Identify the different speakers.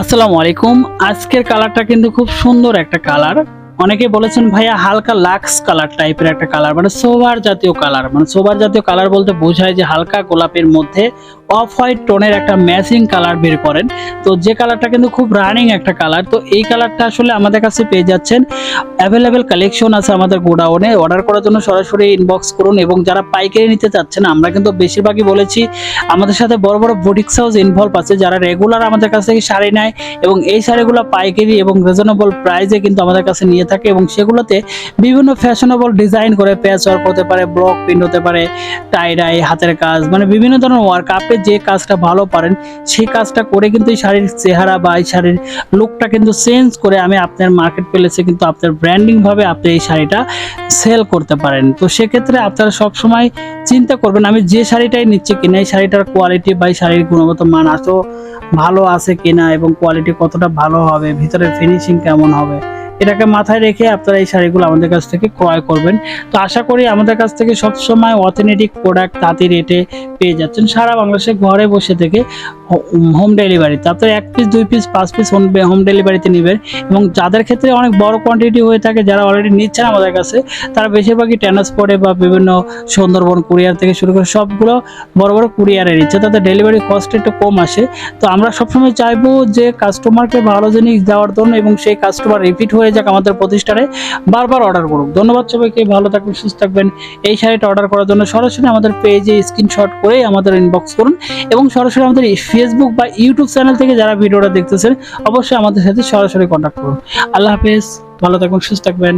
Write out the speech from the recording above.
Speaker 1: আসসালামু আলাইকুম। আজকের কালারটা কিন্তু খুব সুন্দর একটা কালার। অনেকে বলেছেন, ভাইয়া, হালকা লাক্স কালার টাইপের একটা কালার। মানে সোভার জাতীয় কালার। মানে সোভার জাতীয় কালার বলতে বোঝায় যে হালকা গোলাপের মধ্যে অফ হোয়াইট টোনের একটা ম্যাচিং কালার বের করেন। তো যে কালারটা কিন্তু খুব রানিং একটা কালার, তো এই কালারটা আসলে আমাদের কাছে পেয়ে যাচ্ছেন। অ্যাভেলেবেল কালেকশন আছে আমাদের গোডাউনে অর্ডার করার জন্য সরাসরি ইনবক্স করুন এবং যারা পাইকারি নিতে চাচ্ছেন, আমরা কিন্তু বেশিরভাগই বলেছি, আমাদের সাথে বড় বড় বুটিক্স হাউস ইনভলভ আছে, যারা রেগুলার আমাদের কাছ থেকে শাড়ি নেয় এবং এই শাড়িগুলো পাইকারি এবং রিজনেবল প্রাইসে কিন্তু আমাদের কাছে নিয়ে থাকে এবং সেগুলোতে বিভিন্ন ফ্যাশনেবল ডিজাইন করে প্যাচ ওয়ার্ক হতে পারে ব্লক প্রিন্ট হতে পারে টাই ডাই হাতের কাজ মানে বিভিন্ন ধরনের ওয়ার্ক আপনি যে কাজটা ভালো পারেন, সেই কাজটা করে কিন্তু এই শাড়ির চেহারা বা এই শাড়ির লুকটা কিন্তু চেঞ্জ করে আমি আপনার মার্কেট প্লেসে কিন্তু আপনার ব্র্যান্ডিং ভাবে আপনি এই শাড়িটা সেল করতে পারেন। তো সেক্ষেত্রে আপনারা সবসময় চিন্তা করবেন, আমি যে শাড়িটাই নিচ্ছি কিনা, এই শাড়িটার কোয়ালিটি বা এই শাড়ির গুণগত মান এত ভালো আছে কিনা এবং কোয়ালিটি কতটা ভালো হবে ভিতরে ফিনিশিং কেমন হবে? এটাকে মাথায় রেখে আপনারা এই শাড়িগুলো আমাদের কাছ থেকে ক্রয় করবেন। তো আশা করি আমাদের কাছ থেকে সবসময় অথেন্টিক প্রোডাক্ট তাঁতি রেটে পেয়ে যাচ্ছেন সারা বাংলাদেশে ঘরে বসে থেকে হোম ডেলিভারিতে আপনার এক পিস, দুই পিস, পাঁচ পিস হোম ডেলিভারিতে নেবেন এবং যাদের ক্ষেত্রে অনেক বড় কোয়ান্টিটি হয়ে থাকে, যারা অলরেডি নিচ্ছেন আমাদের কাছে, তারা বেশিরভাগই ট্রান্সপোর্টে বা বিভিন্ন সুন্দরবন, কুরিয়ার থেকে শুরু করে সবগুলো বড় বড় কুরিয়ারে নিচ্ছে। তাদের ডেলিভারি কস্ট একটু কম আসে। তো আমরা সবসময় চাইব যে কাস্টমারকে ভালো জিনিস দেওয়ার জন্য এবং সেই কাস্টমার রিপিট হয়ে যাক আমাদের প্রতিষ্ঠানে, বারবার অর্ডার করুক ধন্যবাদ সবাইকে, ভালো থাকবেন, সুস্থ থাকবেন। এই শাড়িটা অর্ডার করার জন্য সরাসরি আমাদের পেজে স্ক্রিনশট করে আমাদের ইনবক্স করুন এবং সরাসরি আমাদের ফেসবুক বা ইউটিউব চ্যানেল থেকে যারা ভিডিওটা দেখতেছেন, অবশ্যই আমাদের সাথে সরাসরি কন্ট্যাক্ট করুন। আল্লাহ হাফেজ, ভালো থাকবেন, সুস্থ থাকবেন।